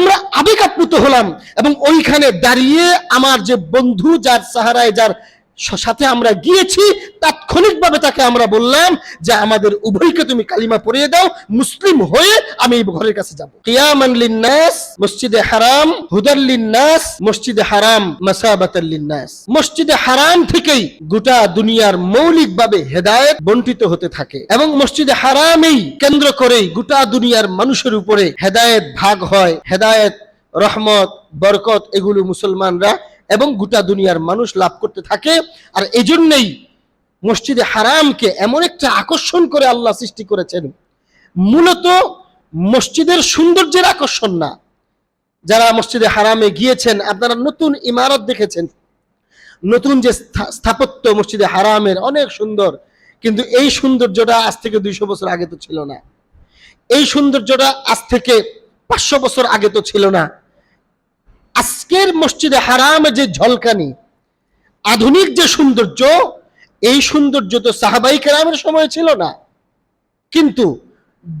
আমরা আবেগ আপ্লুত হলাম এবং ওইখানে দাঁড়িয়ে আমার যে বন্ধু যার সাহারায় যার সাথে আমরা গিয়েছি, তাৎক্ষণিকভাবে তাকে আমরা বললাম যে, আমাদের উভয়কে তুমি কালিমা পড়িয়ে দাও, মুসলিম হয়ে আমি ঘরের কাছে যাব। কিয়ামান লিন্নাস, মসজিদে হারাম হুদাল লিন্নাস, মসজিদে হারাম, মাসাবাতাল লিন্নাস। মসজিদে হারাম থেকেই গোটা দুনিয়ার মৌলিকভাবে হেদায়েত বন্টিত হতে থাকে এবং মসজিদে হারামেই কেন্দ্র করেই গোটা দুনিয়ার মানুষের উপরে হেদায়েত ভাগ হয়। হেদায়েত, রহমত, বরকত, এগুলো মুসলমানরা এবং গোটা দুনিয়ার মানুষ লাভ করতে থাকে। আর এজন্যই মসজিদে হারামকে এমন একটা আকর্ষণ করে আল্লাহ সৃষ্টি করেছেন। মূলত মসজিদের সৌন্দর্যের আকর্ষণ না। যারা মসজিদে হারামে গিয়েছেন, আপনারা নতুন ইমারত দেখেছেন। নতুন যে স্থা- স্থাপত্য মসজিদে হারামের অনেক সুন্দর, কিন্তু এই সৌন্দর্যটা আজ থেকে দুইশো বছর আগে তো ছিল না। এই সৌন্দর্যটা আজ থেকে পাঁচশো বছর আগে তো ছিল না। আজকের মসজিদে হারামে যে ঝলকানি, আধুনিক যে সৌন্দর্য, এই সৌন্দর্য তো সাহাবাই কেরামের সময় ছিল না। কিন্তু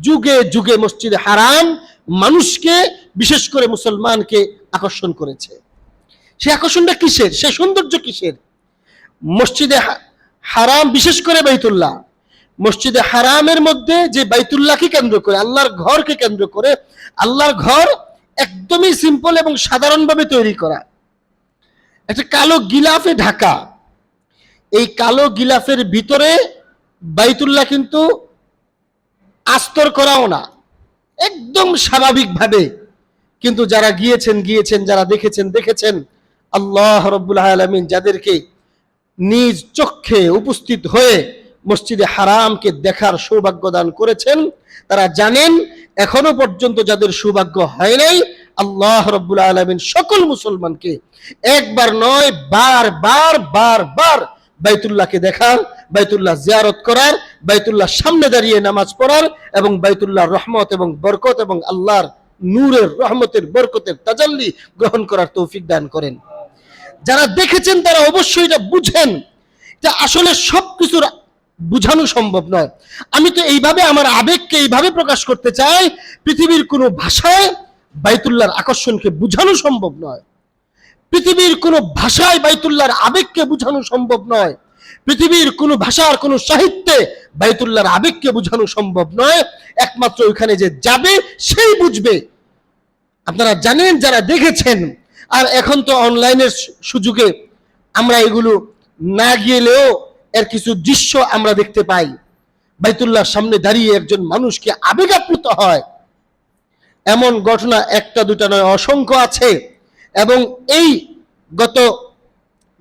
যুগে যুগে মসজিদে হারাম মানুষকে, বিশেষ করে মুসলমানকে আকর্ষণ করেছে। সে আকর্ষণটা কিসের? সে সৌন্দর্য কিসের? মসজিদে হারাম, বিশেষ করে বাইতুল্লাহ। মসজিদে হারামের মধ্যে যে বাইতুল্লাহকে কেন্দ্র করে, আল্লাহর ঘরকে কেন্দ্র করে, আল্লাহর ঘর একদমই সিম্পল এবং সাধারণভাবে তৈরি করা। একটা কালো গিলাফে ঢাকা। এই কালো গিলাফের ভিতরে বাইতুল্লাহ কিন্তু আস্তর করাও না। একদম স্বাভাবিকভাবে। কিন্তু যারা গিয়েছেন গিয়েছেন, যারা দেখেছেন দেখেছেন, আল্লাহ রব্বুল আলমিন যাদেরকে নিজ চক্ষে উপস্থিত হয়ে মসজিদে হারামকে দেখার সৌভাগ্য দান করেছেন। তারা জানেন, এখনও পর্যন্ত যাদের সৌভাগ্য হয় নাই, আল্লাহ রব্বুল আলমিন সকল মুসলমানকে একবার নয়, বার বার বার বার বাইতুল্লাহকে দেখার বাইতুল্লাহ জিয়ারত করার বাইতুল্লাহ সামনে দাঁড়িয়ে নামাজ পড়ার এবং বাইতুল্লাহর রহমত এবং বরকত এবং আল্লাহর নূরের রহমতের বরকতের তাজাল্লি গ্রহণ করার তৌফিক দান করেন। যারা দেখেছেন তারা অবশ্যই এটা বুঝেন। যে আসলে সবকিছুর বুঝানো সম্ভব নয়। আমি তো এইভাবে আমার আবেগকে এইভাবে প্রকাশ করতে চাই, পৃথিবীর কোনো ভাষায় বাইতুল্লার আকর্ষণকে বুঝানো সম্ভব নয়। পৃথিবীর কোনো ভাষায় বাইতুল্লার আবেগকে বোঝানো সম্ভব নয়। পৃথিবীর কোনো ভাষার কোনো সাহিত্যে বাইতুল্লার আবেগকে বোঝানো সম্ভব নয়। একমাত্র ওইখানে যে যাবে, সেই বুঝবে। আপনারা জানেন, যারা দেখেছেন, আর এখন তো অনলাইনের সুযোগে আমরা এগুলো না গেলেও এর কিছু দৃশ্য আমরা দেখতে পাই। বাইতুল্লাহর সামনে দাঁড়িয়ে একজন মানুষকে আবেগ আপ্লুত হয়। এমন ঘটনা একটা, দুটা নয়, অসংখ্য আছে এবং এই গত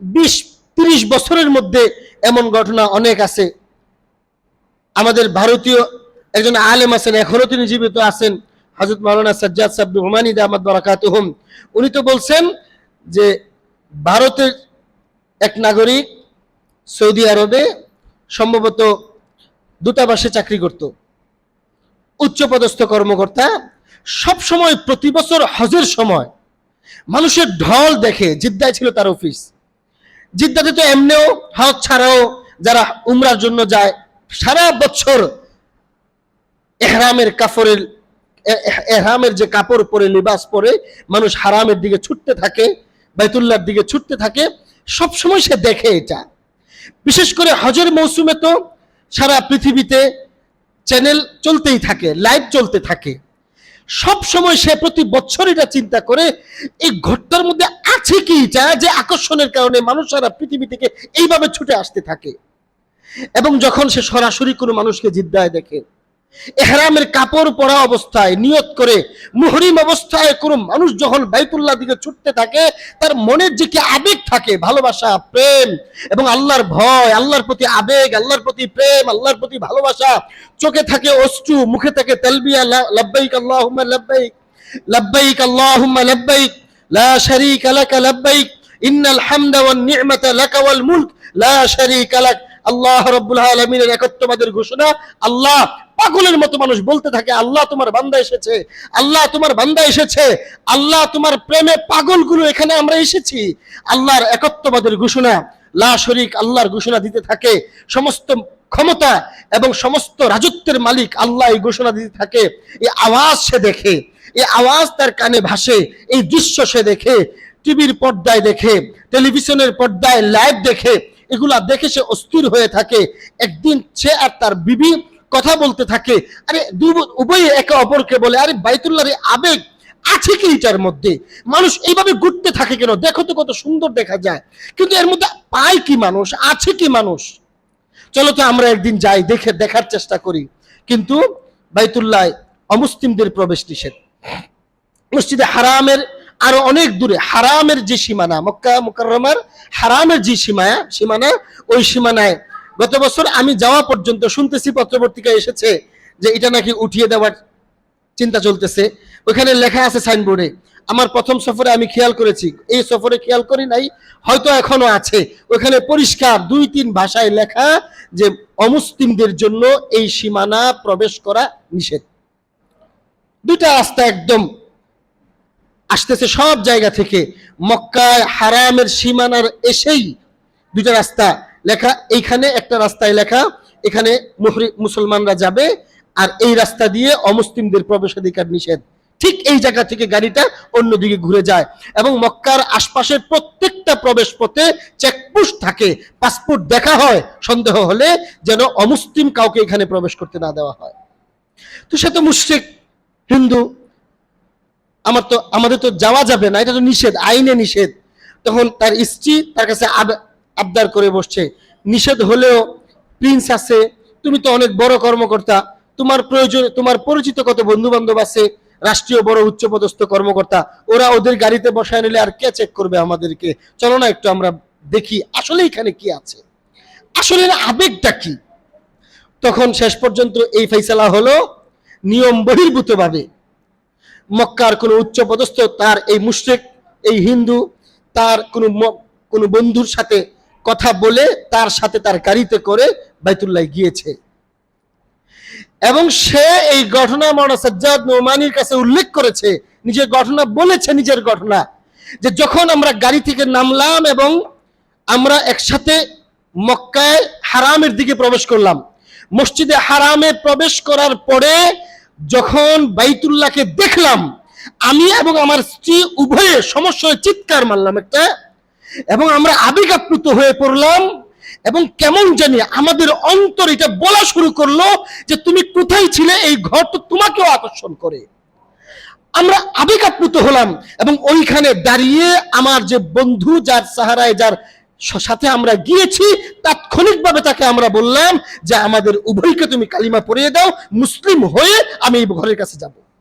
বিশ, তিরিশ বছরের মধ্যে এমন ঘটনা অনেক আছে। আমাদের ভারতীয় একজন আলেম আছেন, এখনও তিনি জীবিত আছেন হজরত মাওলানা সাজ্জাদ সাব্বি হুমানি আহমদ বারাকাতুহুম। উনি তো বলছেন যে ভারতের এক নাগরিক সৌদি আরবে সম্ভবত দূতাবাসে চাকরি করত। উচ্চপদস্থ কর্মকর্তা সব সময় প্রতি বছর হজের সময় মানুষের ঢল দেখে, জিদ্দায় ছিল তার অফিস। জিদ্দাতে তো এমনিও হজ ছাড়াও যারা উমরার জন্য যায়, সারা বছর এহরামের কাপড়ের এহরামের যে কাপড় পরে, লিবাস পরে মানুষ হারামের দিকে ছুটতে থাকে, বাইতুল্লাহর দিকে ছুটতে থাকে সব সময় সে দেখে এটা। বিশেষ করে হজের মৌসুমে তো সারা পৃথিবীতে চ্যানেল চলতেই থাকে, লাইভ চলতে থাকে। সব সময় সে প্রতি বছর এটা চিন্তা করে, এই ঘরটার মধ্যে আছে কি যা যে আকর্ষণের কারণে মানুষ সারা পৃথিবী থেকে এইভাবে ছুটে আসতে থাকে। এবং যখন সে সরাসরি কোনো মানুষকে জিদ্দায় দেখে এহরামের কাপড় পরা অবস্থায়, নিয়ত করে মুহরিম অবস্থায় কোনো মানুষ যখন বাইতুল্লাহ দিকে ছুটতে থাকে, তার মনের যে কি আবেগ থাকে, ভালোবাসা, প্রেম এবং আল্লাহর ভয়, আল্লাহর প্রতি আবেগ, আল্লাহর প্রতি প্রেম, আল্লাহর প্রতি ভালোবাসা, চোখে থাকে অশ্রু, মুখে থাকে তেলবিয়া লব্বাইক আল্লাহুম্মা লব্বাইক লব্বাইক আল্লাহুম্মা লব্বাইক, লা শারীকা লাকা লব্বাইক, ইন্নাল হামদা ওয়ান নি'মাতা লাকা ওয়াল মুলক, লা শারীকা লাক। আল্লাহ রাব্বুল আলামিনের একত্ববাদের ঘোষণা, আল্লাহ পাগলের মতো মানুষ বলতে থাকে, আল্লাহ তোমার বান্দা এসেছে, আল্লাহ তোমার বান্দা এসেছে, আল্লাহ তোমার প্রেমে পাগলগুলো এখানে আমরা এসেছি। আল্লাহর একত্ববাদের ঘোষণা, লা শরিক, আল্লাহর ঘোষণা দিতে থাকে, সমস্ত ক্ষমতা এবং সমস্ত রাজত্বের মালিক আল্লাহ এই ঘোষণা দিতে থাকে। এই আওয়াজ সে দেখে, এই আওয়াজ তার কানে ভাসে, এই দৃশ্য সে দেখে, টিভির পর্দায় দেখে, টেলিভিশনের পর্দায় লাইভ দেখে, এগুলা দেখে সে অস্থির হয়ে থাকে। একদিন সে আর তার বিবি কথা বলতে থাকে। আরে উভয়ে একে অপরকে বলে, আরে বাইতুল্লাহর আবেগ আছে কি এটার মধ্যে? মানুষ এইভাবে ঘুরতে থাকে কেন? দেখো তো কত সুন্দর দেখা যায়। কিন্তু এর মধ্যে পায় কি মানুষ? আছে কি মানুষ? চলো তো আমরা একদিন যাই, দেখে দেখার চেষ্টা করি। কিন্তু বাইতুল্লাহ অমুসলিমদের প্রবেশ নিষেধ। মসজিদে হারামের আরও অনেক দূরে, হারামের যে সীমানা, মক্কা মুকাররমার হারামের যে সীমায়া সীমানা, ওই সীমানায় গত বছর আমি যাওয়া পর্যন্ত শুনতেছি পত্রপত্রিকা এসেছে যে এটা নাকি উঠিয়ে দেওয়ার চিন্তা চলতেছে। ওখানে লেখা আছে সাইনবোর্ডে, আমার প্রথম সফরে আমি খেয়াল করেছি। এই সফরে খেয়াল করি নাই, হয়তো এখনও আছে। ওখানে পরিষ্কার দুই তিন ভাষায় লেখা যে, অমুসলিমদের জন্য এই সীমানা প্রবেশ করা নিষেধ। দুইটা রাস্তা একদম আসতেছে সব জায়গা থেকে। মক্কায় হারামের সীমানার এসেই দুইটা রাস্তা লেখা, এইখানে একটা রাস্তায় লেখা, এখানে মুসলমানরা যাবে, আর এই রাস্তা দিয়ে অমুসলিমদের প্রবেশাধিকার নিষেধ। ঠিক এই জায়গা থেকে গাড়িটা অন্যদিকে ঘুরে যায় এবং মক্কার আশপাশের প্রত্যেকটা প্রবেশ পথে চেকপোস্ট থাকে। পাসপোর্ট দেখা হয়, সন্দেহ হলে যেন অমুসলিম কাউকে এখানে প্রবেশ করতে না দেওয়া হয়। তো সে তো মুশ্রিক, হিন্দু, আমার তো, আমাদের তো যাওয়া যাবে না, এটা তো নিষেধ, আইনে নিষেধ। তখন তার স্ত্রী তার কাছে আবদার করে বসছে। নিষেধ হলেও প্রিন্স আছে। তুমি তো অনেক বড় কর্মকর্তা। তোমার প্রয়োজন, তোমার পরিচিত কত বন্ধু বান্ধব আছে? রাষ্ট্রীয় বড় উচ্চপদস্থ কর্মকর্তা। ওরা ওদের গাড়িতে বসায় নিলে আর কে চেক করবে আমাদেরকে? চলো না একটু আমরা দেখি আসলে এখানে কি আছে। আসলে আবেগটা কি? তখন শেষ পর্যন্ত এই ফেসলা হলো নিয়ম বহির্ভূত ভাবে মক্কার কোনো উচ্চপদস্থ, তার এই মুশরিক, এই হিন্দু, তার কোনো কোনো বন্ধুর সাথে কথা বলে তার সাথে তার গাড়িতে করে বাইতুল্লাহ গিয়েছে। এবং সে এই ঘটনা মৌলানা সাজ্জাদ নোমানির কাছে উল্লেখ করেছে, নিজের ঘটনা বলেছে নিজের ঘটনা, যে যখন আমরা গাড়ি থেকে নামলাম এবং আমরা একসাথে মক্কায় হারামের দিকে প্রবেশ করলাম, মসজিদে হারামে প্রবেশ করার পরে যখন বাইতুল্লাহকে দেখলাম, আমি এবং আমার স্ত্রী উভয়ে সমস্যায় চিৎকার মারলাম একটা এবং আমরা আবেগ আপ্লুত হয়ে পড়লাম এবং কেমন জানি আমাদের অন্তর এটা বলা শুরু করল যে তুমি কোথায় ছিলে, এই ঘর তো তোমাকেও আকর্ষণ করে। আমরা আবেগ আপ্লুত হলাম এবং ওইখানে দাঁড়িয়ে আমার যে বন্ধু, যার সাহারায়, যার সাথে আমরা গিয়েছি, তাৎক্ষণিকভাবে তাকে আমরা বললাম যে, আমাদের উভয়কে তুমি কালিমা পড়িয়ে দাও, মুসলিম হয়ে আমি এই ঘরের কাছে যাব।